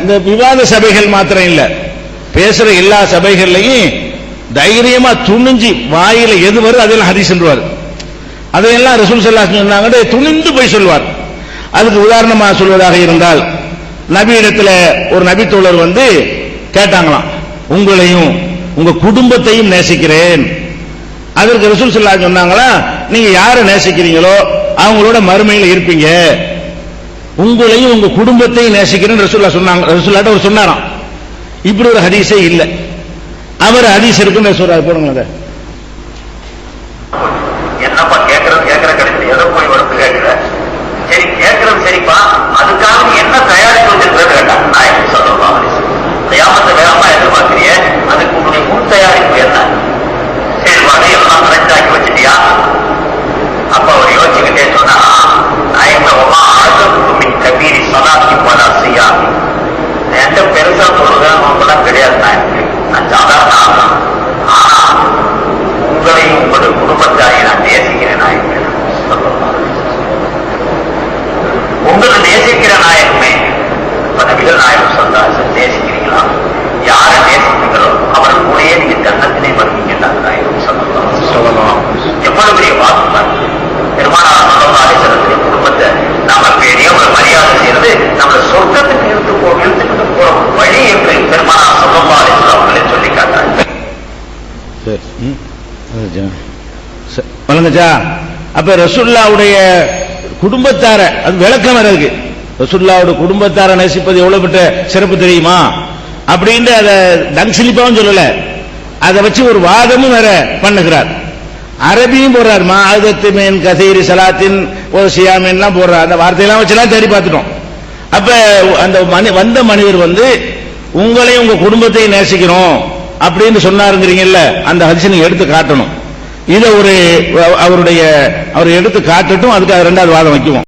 இந்த விவாத சபைகள் மாத்திரம் இல்ல. பேசுற எல்லா சபைகள்லையும் தைரியமா துணிஞ்சு வாயில எது வருது அதெல்லாம் ஹதீஸ்ன்றார் அதையெல்லாம் ரசூல் ஸல்லல்லாஹு சொன்னாங்க துணிந்து போய் சொல்வார் அதுக்கு உதாரணமா சொல்வதாக இருந்தால் நபியிடத்துல ஒரு நபி தோழர் வந்து கேட்டாங்களாம் உங்களையும் உங்க குடும்பத்தையும் நேசிக்கிறேன். அதற்கு ரசூல் ஸல்லல்லாஹு சொன்னாங்களா நீங்க யாரை நேசிக்கிறீங்களோ அவங்களோட மறுமையில் இருப்பீங்க. உங்களையும் உங்க குடும்பத்தையும் நேசிக்கிறேன் ரசூல்லா சொன்னாங்க ரசூல்லாட்ட அவர் சொன்னாராம். இப்படி ஒரு ஹதீஸே இல்ல. அவர் ஹதீஸ் இருக்குன்னு சொல்றாரு போடுங்க என்னப்பா கேட்கறது கேட்கற கிடையாது எதை போய் சொல்லுதான் கிடையாது நாயக்கு நான் சாதாரண ஆள் ஆனா உங்களையும் உங்களுடைய குடும்பத்தாரை நான் நேசிக்கிறேன் நாயகமே உங்களை நேசிக்கிற நாயகமே இப்ப நபிகள் நாயகம் சொல்றாரு நேசிக்கிறீங்களா ம். ச- வணங்கச்சா அப்ப ரசுல்லாவுடைய குடும்பத்தார அது விளக்கம் வேற இருக்கு. ரசுல்லாவுடைய குடும்பத்தார நேசிப்பது எவ்வளவு பெற்ற சிறப்பு தெரியுமா? அப்படின்ட்டு அதை தங்சிலிப்பாவும் சொல்லல. அதை வச்சு ஒரு வாதமும் வேற பண்ணுகிறார். அரபியும் போடுறார் மாதத்து மேன் கசீரி சலாத்தின் ஒரு சியாமின்லாம் போடுறார். அந்த வார்த்தையெல்லாம் வச்செல்லாம் தேடி பார்த்துட்டோம். அப்ப அந்த மனி வந்த மனிதர் வந்து உங்களையும் உங்க குடும்பத்தையும் நேசிக்கிறோம். அப்படின்னு சொன்னாருங்கிறீங்கல்ல அந்த ஹதிசை நீங்க எடுத்து காட்டணும். இதை ஒரு அவருடைய அவர் எடுத்து காட்டட்டும் அதுக்கு அது ரெண்டாவது வாதம் வைக்குவோம்.